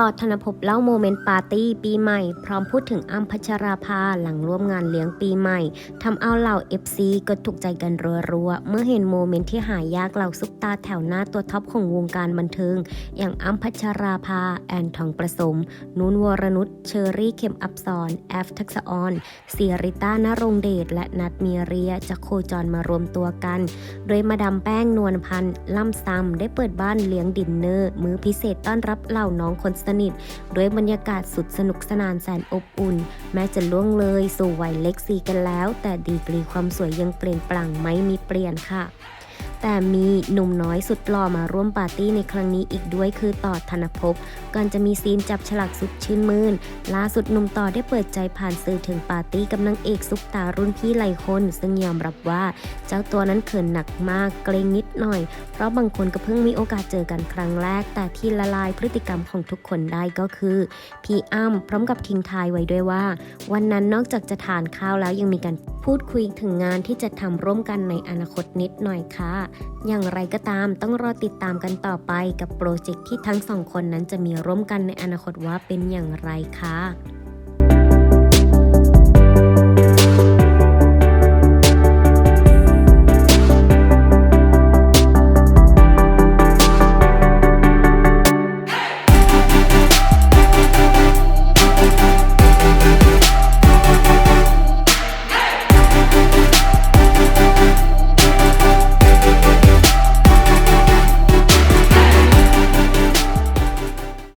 ต่อธนภพเล่าโมเมนต์ปาร์ตี้ปีใหม่ พร้อมพูดถึงอ้ำพัชราภาหลังร่วมงานเลี้ยงปีใหม่ทำเอาเหล่า FC ก็ถูกใจกันรัวๆ เมื่อเห็นโมเมนต์ที่หายากเหล่าซุปตาแถวหน้าตัวท็อปของวงการบันเทิง อย่างอ้ำพัชราภา แอนทองประสม นุนวรนุชเชอรี่เข็มอับสอนแอฟทักษออนซียริต้านรงเดชและนัดเมียเรียจะโคจรมารวมตัวกัน โดยมาดามแป้งนวลพันธ์ล่ำซำได้เปิดบ้านเลี้ยงดินเนอร์มื้อพิเศษต้อนรับเหล่าน้องคนสนิท ด้วยบรรยากาศสุดสนุกสนานแสนอบอุ่น แม้จะล่วงเลยสู่วัยเล็กซีกันแล้ว แต่ดีกรีความสวยยังเปลี่ยนแปลั่งไม่มีเปลี่ยนค่ะ แต่มีหนุ่มน้อยสุดหล่อมาร่วมปาร์ตี้ในครั้งนี้อีกด้วยคือต่อธนภพก่อนจะมีซีนจับฉลากสุดชื่นมื่นล่าสุดหนุ่มต่อได้เปิดใจผ่านสื่อถึงปาร์ตี้กับนางเอกซุปตารุ่นพี่หลายคน ซึ่งยอมรับว่า เจ้าตัวนั้นเขินหนักมากเกรงนิดหน่อย เพราะบางคนก็เพิ่งมีโอกาสเจอกันครั้งแรก แต่ที่ละลายพฤติกรรมของทุกคนได้ก็คือพี่อ้ำพร้อมกับทิ้งทายไว้ด้วยว่า วันนั้นนอกจากจะทานข้าวแล้วยังมีการพูดคุยถึงงานที่จะทำร่วมกันในอนาคตนิดหน่อยค่ะอย่างไรก็ตามต้องรอติดตามกันต่อไปกับโปรเจกต์ที่ทั้งสองคนนั้นจะมีร่วมกันในอนาคตว่าเป็นอย่างไรค่ะ